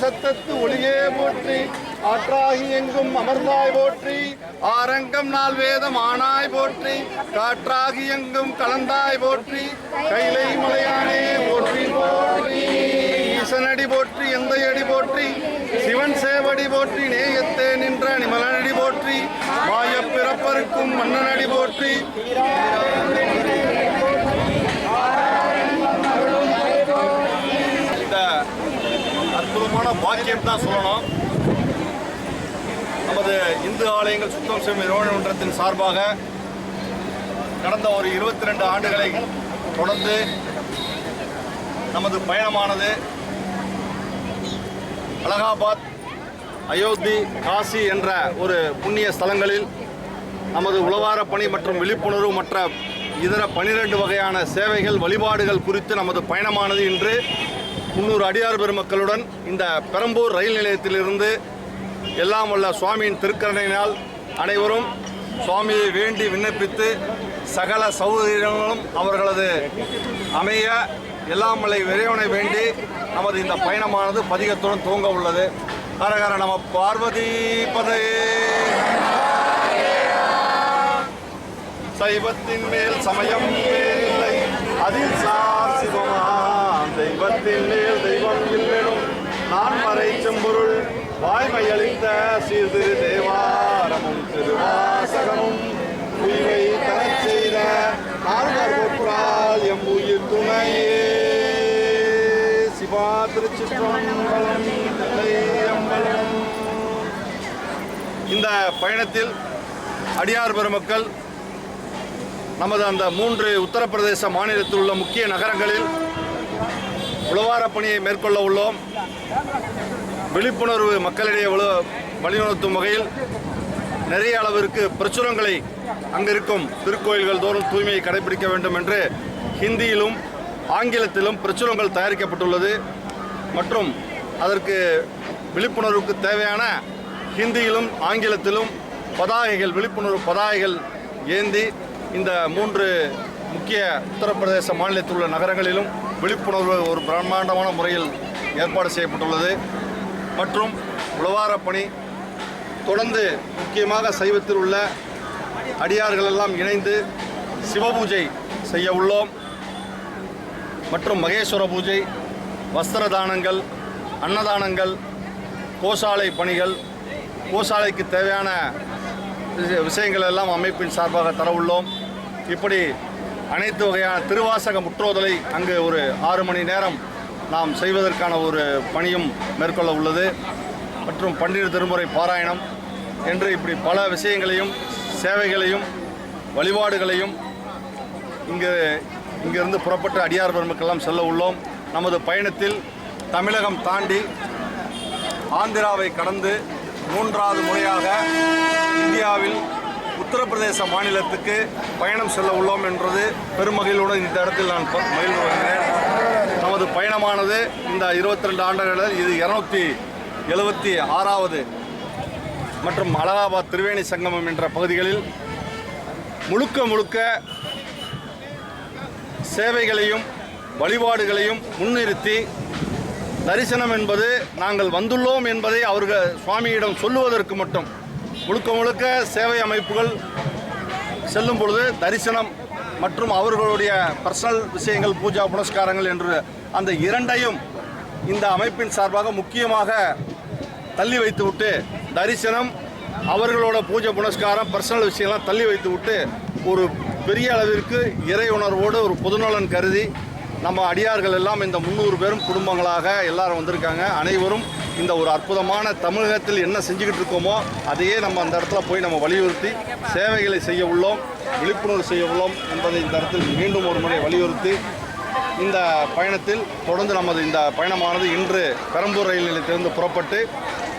சத்தத்து ஒளியே போற்றி ஆற்றாகி எங்கும் அமர்ந்தாய் போற்றி ஆரங்கம் நாள் வேதம் ஆனாய் போற்றி காற்றாகி எங்கும் கலந்தாய் போற்றி கைலை மலையானே போற்றி போற்றி. ஈசனடி போற்றி எந்த அடி போற்றி சிவன் சேவடி போற்றி நேயத்தே நின்ற நிமலனடி போற்றி மாயப் பிறப்பருக்கும் மன்னனடி போற்றி இந்த அற்புதமான பாக்கியம் தான் சொல்லணும். நமது இந்து ஆலயங்கள் சுத்தம் செய்யும் நிறுவனமன்றத்தின் சார்பாக கடந்த ஒரு இருபத்தி ரெண்டு ஆண்டுகளை தொடர்ந்து நமது பயணமானது அலகாபாத் அயோத்தி காசி என்ற ஒரு புண்ணிய ஸ்தலங்களில் நமது உளவார பணி மற்றும் விழிப்புணர்வு மற்ற இதர பனிரெண்டு வகையான சேவைகள் வழிபாடுகள் குறித்து நமது பயணமானது இன்று முன்னூறு அடியார் பெருமக்களுடன் இந்த பெரம்பூர் ரயில் நிலையத்திலிருந்து எல்லாம் உள்ள சுவாமியின் திருக்கரணையினால் அனைவரும் சுவாமியை வேண்டி விண்ணப்பித்து சகல சௌகரியங்களும் அவர்களது அமைய எல்லாம் மலை இறைவனை வேண்டி நமது இந்த பயணமானது பதிகத்துடன் துவங்க உள்ளது. ஹரஹர நம பார்வதி பதையே சைவத்தின் மேல் சமயம் அதில் சார் தெய்வத்தின் மேல் தெய்வம் இல்லெனும் நான் மறை செம்பொருள் வாய்மையளித்த சீர்திரு தேவாரமும் திருவாசகமும். உயிரை தரச் செய்த நால்வர் துணையே. சிவா திருச்சிற்றம்பலம் அம்பலம் இந்த பயணத்தில் அடியார் பெருமக்கள் நமது அந்த மூன்று உத்தரப்பிரதேச மாநிலத்தில் உள்ள முக்கிய நகரங்களில் உழவார பணியை மேற்கொள்ள உள்ளோம். விழிப்புணர்வு மக்களிடையே வழிநடத்தும் வகையில் நிறைய அளவிற்கு பிரச்சுரங்களை அங்கிருக்கும் திருக்கோயில்கள் தோறும் தூய்மையை கடைபிடிக்க வேண்டும் என்று ஹிந்தியிலும் ஆங்கிலத்திலும் பிரச்சுரங்கள் தயாரிக்கப்பட்டுள்ளது. மற்றும் அதற்கு விழிப்புணர்வுக்கு தேவையான ஹிந்தியிலும் ஆங்கிலத்திலும் பதாகைகள் விழிப்புணர்வு பதாகைகள் ஏந்தி இந்த மூன்று முக்கிய உத்தரப்பிரதேச மாநிலத்தில் உள்ள நகரங்களிலும் விழிப்புணர்வு ஒரு பிரம்மாண்டமான முறையில் ஏற்பாடு செய்யப்பட்டுள்ளது. மற்றும் உழவார பணி தொடர்ந்து முக்கியமாக சைவத்தில் உள்ள அடியார்கள் எல்லாம் இணைந்து சிவபூஜை செய்ய உள்ளோம். மற்றும் மகேஸ்வர பூஜை வஸ்திர தானங்கள் அன்னதானங்கள் கோசாலை பணிகள் கோசாலைக்கு தேவையான விஷயங்கள் எல்லாம் அமைப்பின் சார்பாக தர உள்ளோம். இப்படி அனைத்து வகையான திருவாசக முற்றோதலை அங்கு ஒரு ஆறு மணி நேரம் நாம் செய்வதற்கான ஒரு பணியும் மேற்கொள்ள உள்ளது. மற்றும் பன்னிரு திருமுறை பாராயணம் என்று இப்படி பல விஷயங்களையும் சேவைகளையும் வழிபாடுகளையும் இங்கு இங்கிருந்து புறப்பட்ட அடியார் பெருமக்கெல்லாம் செல்ல உள்ளோம். நமது பயணத்தில் தமிழகம் தாண்டி ஆந்திராவை கடந்து மூன்றாவது முறையாக இந்தியாவில் உத்தரப்பிரதேச மாநிலத்துக்கு பயணம் செல்ல உள்ளோம் என்றது பெருமகிழ்வுடன் இந்த இடத்தில் நான் மகிழ்ந்து வருகிறேன். நமது பயணமானது இந்த இருபத்தி ரெண்டு ஆண்டுகளில் இது இருநூத்தி எழுபத்தி ஆறாவது மற்றும் அலகாபாத் திரிவேணி சங்கமம் என்ற பகுதிகளில் முழுக்க முழுக்க சேவைகளையும் வழிபாடுகளையும் முன்னிறுத்தி தரிசனம் என்பது நாங்கள் வந்துள்ளோம் என்பதை அவர்கள் சுவாமியிடம் சொல்லுவதற்கு மட்டும் முழுக்க முழுக்க சேவை அமைப்புகள் செல்லும் பொழுது தரிசனம் மற்றும் அவர்களுடைய பர்சனல் விஷயங்கள் பூஜா புனஸ்காரங்கள் என்று அந்த இரண்டையும் இந்த அமைப்பின் சார்பாக முக்கியமாக தள்ளி வைத்துவிட்டு தரிசனம் அவர்களோட பூஜை புனஸ்காரம் பர்சனல் விஷயம்லாம் தள்ளி வைத்து விட்டு ஒரு பெரிய அளவிற்கு இறை உணர்வோடு ஒரு பொதுநலன் கருதி நம்ம அடியார்கள் எல்லாம் இந்த முந்நூறு பேரும் குடும்பங்களாக எல்லாரும் வந்திருக்காங்க. அனைவரும் இந்த ஒரு அற்புதமான தமிழகத்தில் என்ன செஞ்சுக்கிட்டு இருக்கோமோ அதையே நம்ம அந்த இடத்துல போய் நம்ம வலியுறுத்தி சேவைகளை செய்ய உள்ளோம் விழிப்புணர்வு செய்ய உள்ளோம் என்பதை இந்த இடத்தில் மீண்டும் ஒரு முறை வலியுறுத்தி இந்த பயணத்தில் தொடர்ந்து நமது இந்த பயணமானது இன்று பெரம்பூர் ரயில் நிலையத்திலிருந்து புறப்பட்டு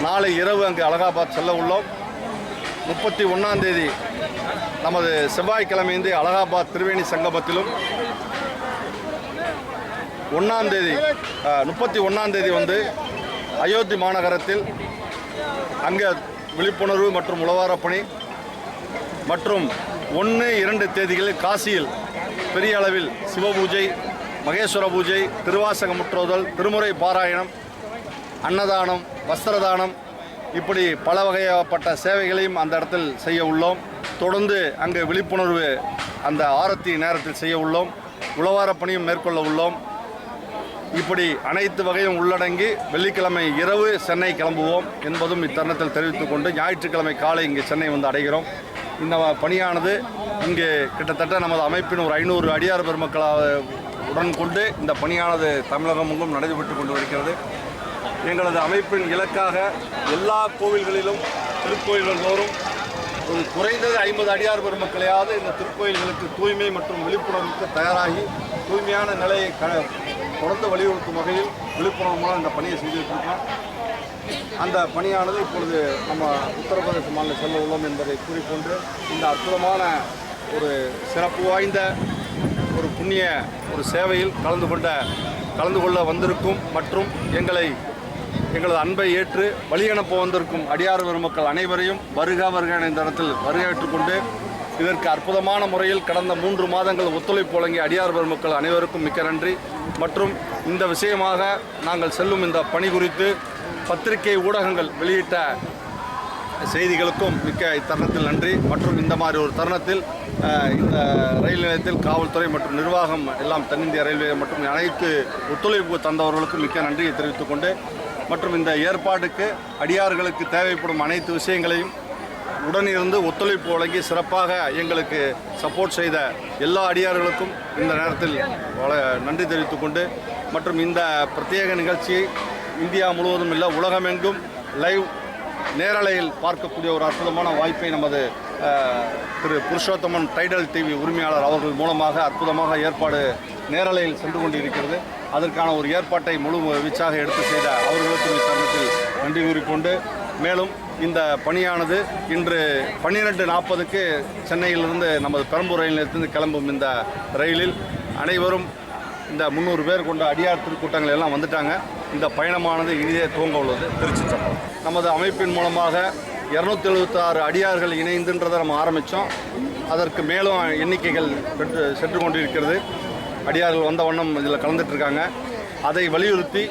நாளை இரவு அங்கு அலகாபாத் செல்ல உள்ளோம். முப்பத்தி ஒன்றாம் தேதி நமது செவ்வாய்க்கிழமைந்து அலகாபாத் திரிவேணி சங்கமத்திலும் ஒன்றாம் தேதி முப்பத்தி ஒன்றாம் தேதி வந்து அயோத்தி மாநகரத்தில் அங்கே விழிப்புணர்வு மற்றும் உழவாரப் பணி மற்றும் ஒன்று இரண்டு தேதிகளில் காசியில் பெரிய அளவில் சிவபூஜை மகேஸ்வர பூஜை திருவாசக முற்றோதல் திருமுறை பாராயணம் அன்னதானம் வஸ்திரதானம் இப்படி பல வகைப்பட்ட சேவைகளையும் அந்த இடத்தில் செய்ய உள்ளோம். தொடர்ந்து அங்கு விழிப்புணர்வு அந்த ஆரத்தி நேரத்தில் செய்ய உள்ளோம். உழவாரப் பணியும் மேற்கொள்ள உள்ளோம். இப்படி அனைத்து வகையும் உள்ளடங்கி வெள்ளிக்கிழமை இரவு சென்னை கிளம்புவோம் என்பதும் இத்தருணத்தில் தெரிவித்துக் கொண்டு ஞாயிற்றுக்கிழமை காலை இங்கு சென்னை வந்து அடைகிறோம். இந்த பணியானது இங்கு கிட்டத்தட்ட நமது அமைப்பின் ஒரு ஐநூறு அடியார் பெருமக்களாக உடன் கொண்டு இந்த பணியானது தமிழகமெங்கும் நடைபெற்று கொண்டு வருகிறது. எங்களது அமைப்பின் இலக்காக எல்லா கோவில்களிலும் திருக்கோயில்கள் தோறும் ஒரு குறைந்தது ஐம்பது அடியார் பெருமக்களையாவது இந்த திருக்கோயில்களுக்கு தூய்மை மற்றும் விழிப்புணர்வுக்கு தயாராகி தூய்மையான நிலையை க தொடர்ந்து வலியுறுத்தும் வகையில் விழிப்புணர்வு இந்த பணியை செய்திருக்கிறோம் அந்த பணியானது இப்பொழுது நம்ம உத்தரப்பிரதேச மாநிலம் செல்ல உள்ளோம் என்பதை கூறிக்கொண்டு இந்த அற்புதமான ஒரு சிறப்பு வாய்ந்த ஒரு புண்ணிய ஒரு சேவையில் கலந்து கொண்ட கலந்து கொள்ள வந்திருக்கும் மற்றும் எங்களை எங்களது அன்பை ஏற்று வழி அனுப்ப வந்திருக்கும் அடியார் பெருமக்கள் அனைவரையும் வருக வருக என இந்த இடத்தில் வருகேற்றுக்கொண்டு இதற்கு அற்புதமான முறையில் கடந்த மூன்று மாதங்கள் ஒத்துழைப்பு வழங்கிய அடியார் பெருமக்கள் அனைவருக்கும் மிக்க நன்றி. மற்றும் இந்த விஷயமாக நாங்கள் செல்லும் இந்த பணி குறித்து பத்திரிகை ஊடகங்கள் வெளியிட்ட செய்திகளுக்கும் மிக்க இத்தருணத்தில் நன்றி. மற்றும் இந்த மாதிரி ஒரு தருணத்தில் இந்த ரயில் நிலையத்தில் காவல்துறை மற்றும் நிர்வாகம் எல்லாம் தென்னிந்திய ரயில்வே மற்றும் அனைத்து ஒத்துழைப்பு தந்தவர்களுக்கும் மிக்க நன்றியை தெரிவித்துக் கொண்டு மற்றும் இந்த ஏற்பாடுக்கு அடியார்களுக்கு தேவைப்படும் அனைத்து விஷயங்களையும் உடனிருந்து ஒத்துழைப்பு வழங்கி சிறப்பாக எங்களுக்கு சப்போர்ட் செய்த எல்லா அடியார்களுக்கும் இந்த நேரத்தில் வள- நன்றி தெரிவித்துக் கொண்டு மற்றும் இந்த பிரத்யேக நிகழ்ச்சி இந்தியா முழுவதும் இல்லை உலகமெங்கும் லைவ் நேரலையில் பார்க்கக்கூடிய ஒரு அற்புதமான வாய்ப்பை நமது திரு புருஷோத்தமன் டைடல் டிவி உரிமையாளர் அவர்கள் மூலமாக அற்புதமாக ஏற்பாடு நேரலையில் சென்று கொண்டிருக்கிறது. அதற்கான ஒரு ஏற்பாட்டை முழு வீச்சாக எடுத்து செய்த அவர்களுக்கும் இத்தருணத்தில் நன்றி கூறிக்கொண்டு மேலும் இந்த பணியானது இன்று பன்னிரெண்டு நாற்பதுக்கு சென்னையிலிருந்து நமது பெரம்பூர் ரயில் நிலையத்திலிருந்து கிளம்பும் இந்த ரயிலில் அனைவரும் இந்த முந்நூறு பேர் கொண்ட அடியார் திருக்கூட்டங்கள் எல்லாம் வந்துட்டாங்க. இந்த பயணமானது இனிதே துவங்க உள்ளது. திருச்சி சம்பளம் நமது அமைப்பின் மூலமாக இரநூத்தி எழுபத்தாறு அடியார்கள் இணைந்துன்றதை நம்ம ஆரம்பித்தோம் அதற்கு மேலும் எண்ணிக்கைகள் பெற்று சென்று கொண்டிருக்கிறது. அடியார்கள் வந்த வண்ணம் இதில் கலந்துட்டு இருக்காங்க. அதை வலியுறுத்தி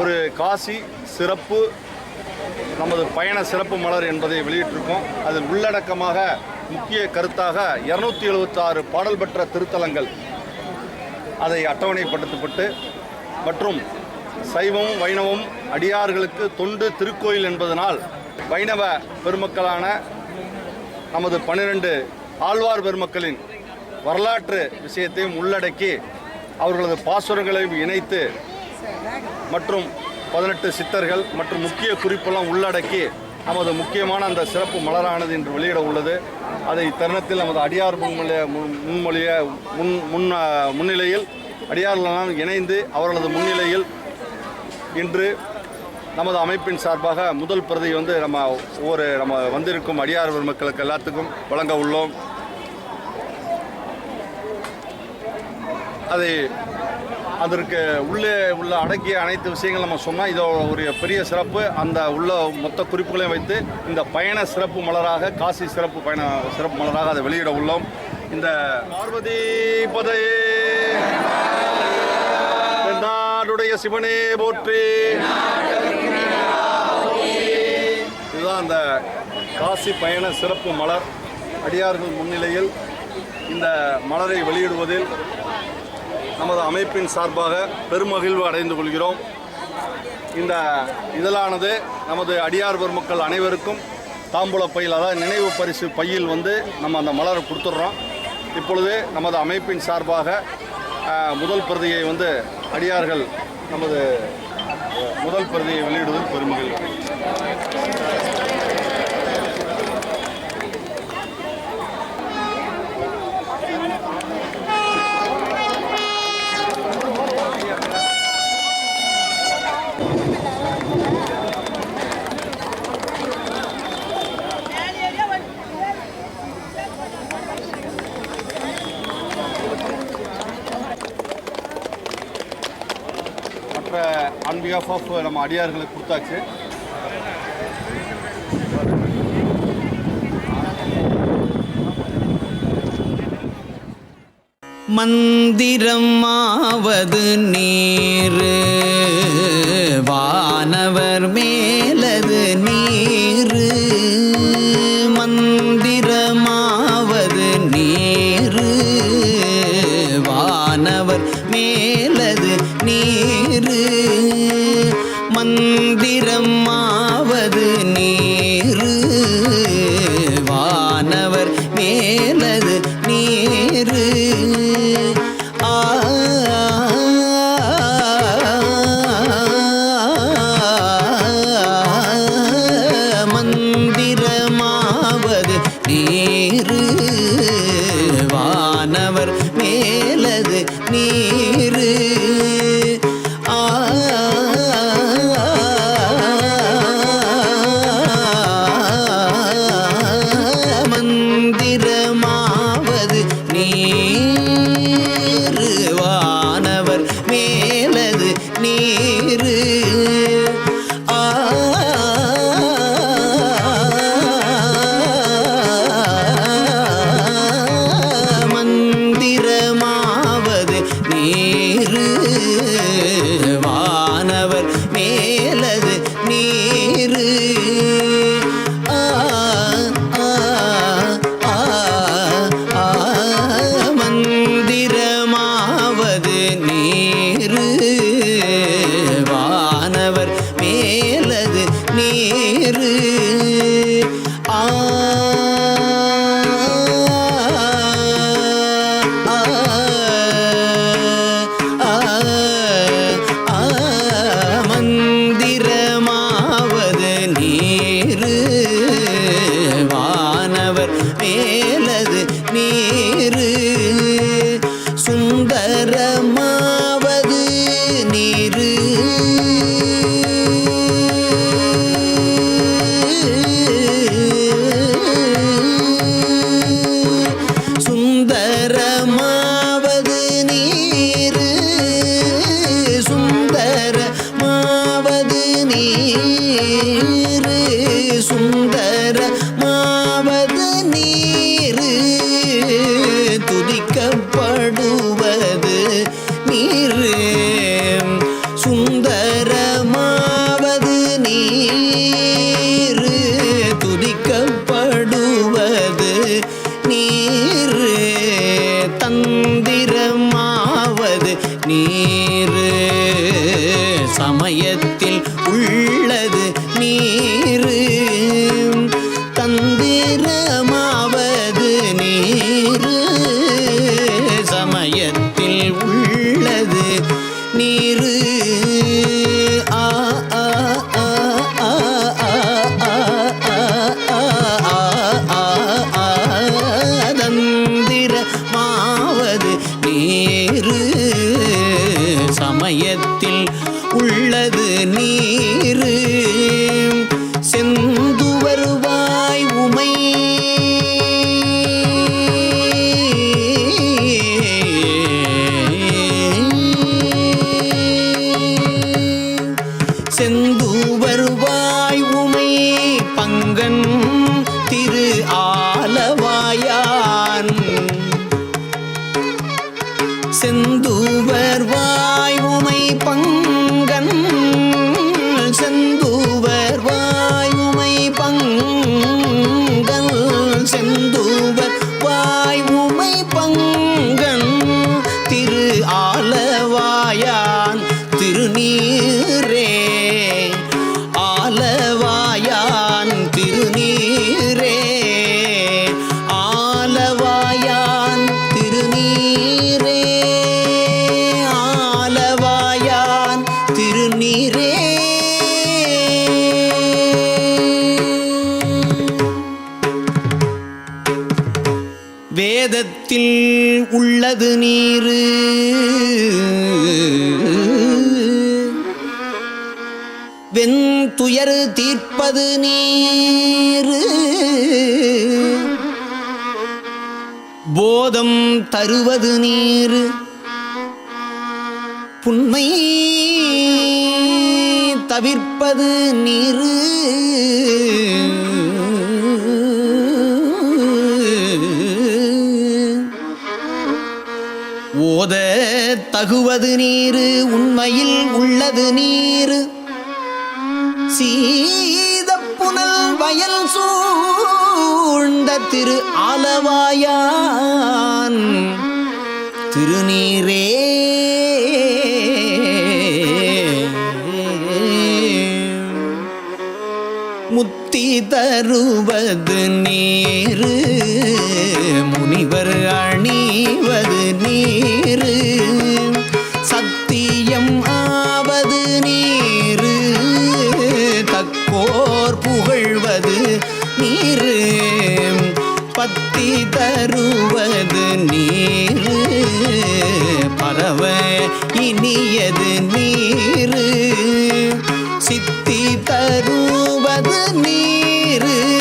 ஒரு காசி சிறப்பு நமது பயண சிறப்பு மலர் என்பதை வெளியிட்டிருக்கோம். அதில் உள்ளடக்கமாக முக்கிய கருத்தாக இரநூத்தி எழுபத்தாறு பாடல் பெற்ற திருத்தலங்கள் அதை அட்டவணைப்படுத்தப்பட்டு மற்றும் சைவமும் வைணவம் அடியார்களுக்கு தொண்டு திருக்கோயில் என்பதனால் வைணவ பெருமக்களான நமது பன்னிரண்டு ஆழ்வார் பெருமக்களின் வரலாற்று விஷயத்தையும் உள்ளடக்கி அவர்களது பாசுரங்களையும் இணைத்து மற்றும் பதினெட்டு சித்தர்கள் மற்றும் முக்கிய குறிப்பெல்லாம் உள்ளடக்கி நமது முக்கியமான அந்த சிறப்பு மலரானது இன்று வெளியிட உள்ளது. அதை தருணத்தில் நமது அடியார் முன்மொழிய முன்- முன்மொழிய முன் முன் முன்னிலையில் அடியார்களெல்லாம் இணைந்து அவர்களது முன்னிலையில் இன்று நமது அமைப்பின் சார்பாக முதல் பிரதி வந்து நம்ம ஒவ்வொரு நம்ம வந்திருக்கும் அடியார் மக்களுக்கு எல்லாத்துக்கும் வழங்க உள்ளோம். அதை அதற்கு உள்ளே உள்ள அடக்கிய அனைத்து விஷயங்கள் நம்ம சொன்னால் இதோ ஒரு பெரிய சிறப்பு. அந்த உள்ள மொத்த குறிப்புகளையும் வைத்து இந்த பயண சிறப்பு மலராக காசி சிறப்பு பயண சிறப்பு மலராக அதை வெளியிட உள்ளோம். இந்த பார்வதி பதையே நாடுடைய சிவனே போற்றி. இதுதான் அந்த காசி பயண சிறப்பு மலர். அடியார்கள் முன்னிலையில் இந்த மலரை வெளியிடுவதில் நமது அமைப்பின் சார்பாக பெருமகிழ்வு அடைந்து கொள்கிறோம். இந்த இதழானது நமது அடியார் பெருமக்கள் அனைவருக்கும் தாம்பூல பையில் அதாவது நினைவு பரிசு பையில் வந்து நம்ம அந்த மலரை கொடுத்துட்றோம். இப்பொழுது நமது அமைப்பின் சார்பாக முதல் பிரதியை வந்து அடியார்கள் நமது முதல் பிரதியை வெளியிடுவதில் பெருமகிழ்வு. பிஹாஃப் ஆஃப் நம்ம அடியார்களுக்கு கொடுத்தாச்சு. மந்திரம் ஆவது நேரு வானவர் மே செந்தூவர் வாய் உமை பங்கு வேதத்தில் உள்ளது நீரு. வெண்துயர் தீர்ப்பது நீரு. போதம் தருவது நீர். புண்மை தவிர்ப்பது நீரு. ஓத தகுவது நீரு உண்மையில் உள்ளது நீரு. சீத புனல் வயல் சூழ்ந்த திரு ஆலவாயான் திருநீரே. முத்தி தருவது நீரு முனிவர் அணிவ தருவது நீர். பரவ இனியது நீர். சித்தி தருவது நீர்.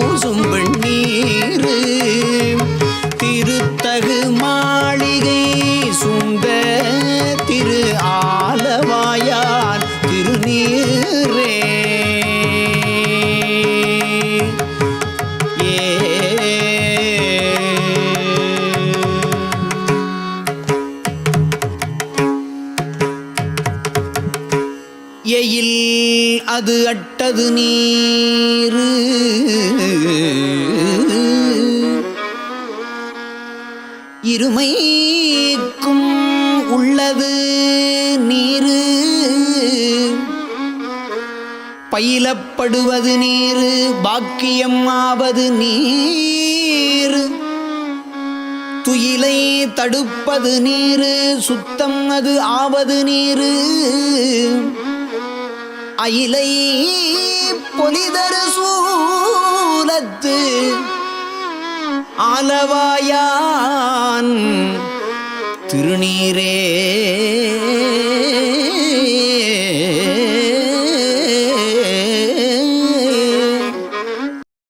பூசும் பயிலப்படுவது நீரு பாக்கியம் ஆவது நீர். துயிலை தடுப்பது நீரு சுத்தம் அது ஆவது நீரு. அயிலை பொலிதரு சூலத்து ஆலவாயான் திருநீரே.